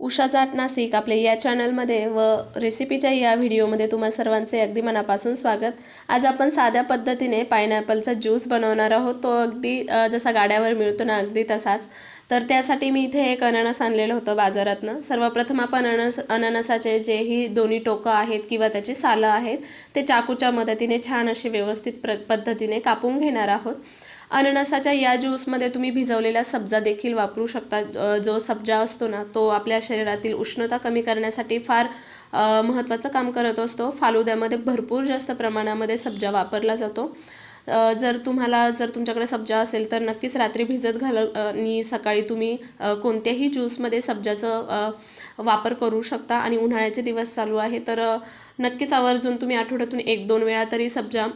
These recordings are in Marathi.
उषा जाट नाशिक आपल्या या चॅनलमध्ये व रेसिपीच्या या व्हिडिओमध्ये तुम्हा सर्वांचे अगदी मनापासून स्वागत. आज आपण साध्या पद्धतीने पायनॅपलचा ज्यूस बनवणार आहोत. तो अगदी जसा गाड्यावर मिळतो ना अगदी तसाच. तर त्यासाठी मी इथे एक अननस आणलेलं होतं बाजारातनं. सर्वप्रथम आपण अननस अननसाचे जेही दोन्ही टोकं आहेत किंवा त्याची सालं आहेत ते चाकूच्या मदतीने छान असे व्यवस्थित प्र पद्धतीने कापून घेणार आहोत. अननसाच्या या ज्यूसमध्ये तुम्ही भिजवलेला सब्जा देखील वापरू शकता. जो सब्जा असतो ना तो आपल्या शरीरातील उष्णता कमी करण्यासाठी फार महत्त्वाचं काम करत असतो. फालुद्यामध्ये भरपूर जास्त प्रमाणामध्ये सब्जा वापरला जातो. जर तुम्हाला जर तुमच्याकडे सब्जा असेल तर नक्कीच रात्री भिजत घाल आणि सकाळी तुम्ही कोणत्याही ज्यूसमध्ये सब्जाचं वापर करू शकता. आणि उन्हाळ्याचे दिवस चालू आहे तर नक्कीच आवर्जून तुम्ही आठवड्यातून एक दोन वेळा तरी सब्जा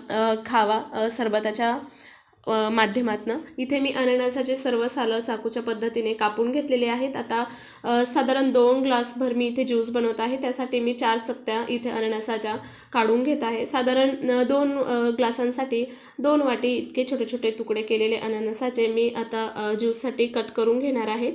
खावा. सरबताच्या माध्यमातनं. इथे मी अननसाचे सर्व सालं चाकूच्या पद्धतीने कापून घेतलेले आहेत. आता साधारण दोन ग्लासभर मी इथे ज्यूस बनवत आहे. त्यासाठी मी चार चकत्या इथे अननसाच्या काढून घेत आहे. साधारण दोन ग्लासांसाठी दोन वाटी इतके छोटे छोटे तुकडे केलेले अननसाचे मी आता ज्यूससाठी कट करून घेणार आहे.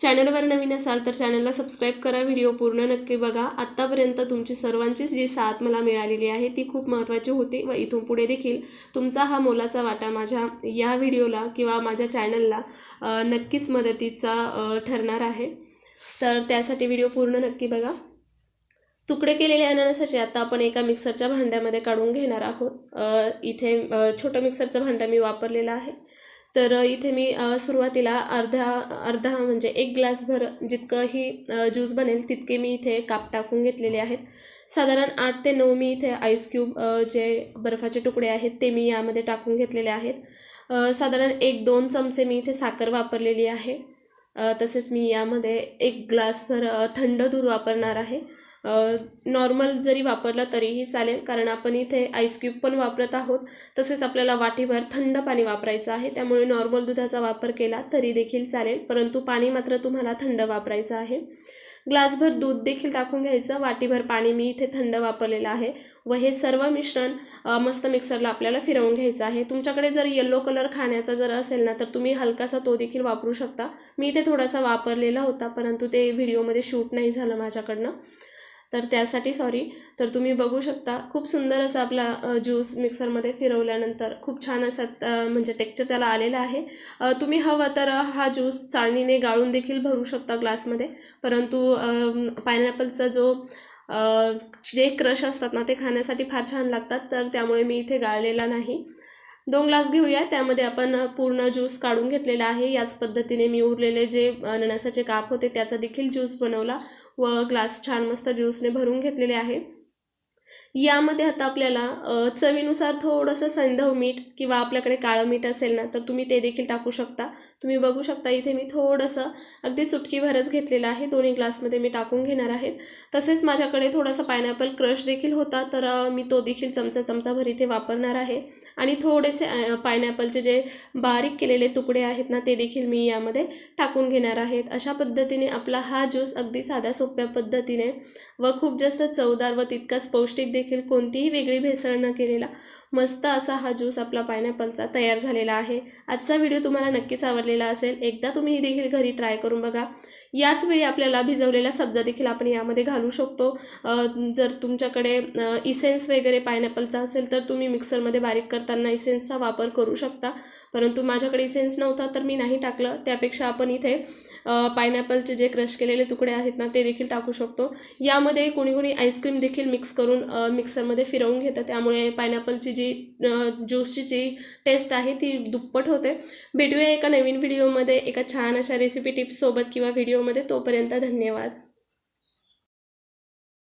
चॅनलवर नवीन असाल तर चॅनलला सबस्क्राईब करा. व्हिडिओ पूर्ण नक्की बघा. आत्तापर्यंत तुमची सर्वांचीच जी साथ मला मिळालेली आहे ती खूप महत्त्वाची होती व इथून पुढे देखील तुमचा हा मोलाचा वाटा माझ्या या व्हिडिओला किंवा माझ्या चॅनलला नक्कीच मदतीचा ठरणार आहे. तर त्यासाठी व्हिडिओ पूर्ण नक्की बघा. तुकडे केलेले अननसाचे आता आपण एका मिक्सरच्या भांड्यामध्ये काढून घेणार आहोत. इथे छोटं मिक्सरचं भांडं मी वापरलेलं आहे. तर इथे मी सुरुवातीला अर्धा अर्धा म्हणजे एक ग्लासभर जितकंही ज्यूस बनेल तितके मी इथे काप टाकून घेतलेले आहेत. साधारण आठ ते नऊ मी इथे आईस क्यूब जे बर्फाचे तुकडे आहेत ते मी यामध्ये टाकून घेतलेले आहेत. साधारण एक दोन चमचे मी इथे साखर वापरलेली आहे. तसेच मी यामध्ये एक ग्लासभर थंड दूध वापरणार आहे. नॉर्मल जरी वापरलं तरीही चालेल कारण आपण इथे आईस्क्यूब पण वापरत आहोत. तसेच आपल्याला वाटीभर थंड पाणी वापरायचं आहे. त्यामुळे नॉर्मल दुधाचा वापर केला तरी देखील चालेल परंतु पाणी मात्र तुम्हाला थंड वापरायचं आहे. ग्लासभर दूध देखील टाकून घ्यायचं. वाटीभर पाणी मी इथे थंड वापरलेलं आहे व हे सर्व मिश्रण मस्त मिक्सरला आपल्याला फिरवून घ्यायचं आहे. तुमच्याकडे जर येल्लो कलर खाण्याचा जर असेल ना तर तुम्ही हलकासा तो देखील वापरू शकता. मी इथे थोडासा वापरलेला होता परंतु ते व्हिडिओमध्ये शूट नाही झालं माझ्याकडनं. तर त्यासाठी सॉरी तर तुम्ही बघू शकता खूप सुंदर असा आपला ज्यूस मिक्सरमध्ये फिरवल्यानंतर खूप छान असा म्हणजे टेक्चर त्याला आलेलं आहे. तुम्ही हवं तर हा ज्यूस चाळणीने गाळून देखील भरू शकता ग्लासमध्ये परंतु पायनॅपलचा जो जे क्रश असतात ना ते खाण्यासाठी फार छान लागतात. तर त्यामुळे मी इथे गाळलेला नाही. दोन ग्लास घेऊया. त्यामध्ये आपण पूर्ण ज्यूस काढून घेतलेला आहे. याच पद्धतीने मी उरलेले जे अननसाचे काप होते त्याचा देखील ज्यूस बनवला व ग्लास छान मस्त ज्यूसने भरून घेतलेले आहे. यामध्ये आता आपल्याला चवीनुसार थोडंसं सैंधव मीठ किंवा आपल्याकडे काळं मीठ असेल ना तर तुम्ही ते देखील टाकू शकता. तुम्ही बघू शकता इथे मी थोडंसं अगदी चुटकीभरच घेतलेलं आहे. दोन्ही ग्लासमध्ये मी टाकून घेणार आहेत तसेच माझ्याकडे थोडासा पायनॅपल क्रश देखील होता तर मी तो देखील चमचा चमचाभर इथे वापरणार आहे. आणि थोडेसे पायनॅपलचे जे बारीक केलेले तुकडे आहेत ना ते देखील मी यामध्ये टाकून घेणार आहेत. अशा पद्धतीने आपला हा ज्यूस अगदी साध्या सोप्या पद्धतीने व खूप जास्त चवदार व तितकाच पौष्टिक देखील कोणतीही वेगळी भेसळ न केलेला मस्त असा हा ज्यूस आपला पायनॅपलचा तयार झालेला आहे. आजचा व्हिडिओ तुम्हाला नक्कीच आवडलेला असेल. एकदा तुम्ही ही देखील घरी ट्राय करून बघा. याच वेळी आपल्याला भिजवलेला सब्जा देखील आपण यामध्ये घालू शकतो. जर तुमच्याकडे इसेन्स वगैरे पायनॅपलचा असेल तर तुम्ही मिक्सरमध्ये बारीक करताना इसेन्सचा वापर करू शकता. परंतु माझ्याकडे इसेन्स नव्हता तर मी नाही टाकलं. त्यापेक्षा आपण इथे पायनॅपलचे जे क्रश केलेले तुकडे आहेत ना ते देखील टाकू शकतो. यामध्ये कोणी कोणी आईस्क्रीम देखील मिक्स करून मिक्सरमध्ये फिरवून घेतं त्यामुळे पायनॅपलची जी ज्यूसची जी टेस्ट आहे ती दुप्पट होते. भेटूया एका नवीन व्हिडिओमध्ये एका छान अशा रेसिपी टिप्ससोबत किंवा व्हिडिओमध्ये तोपर्यंत धन्यवाद.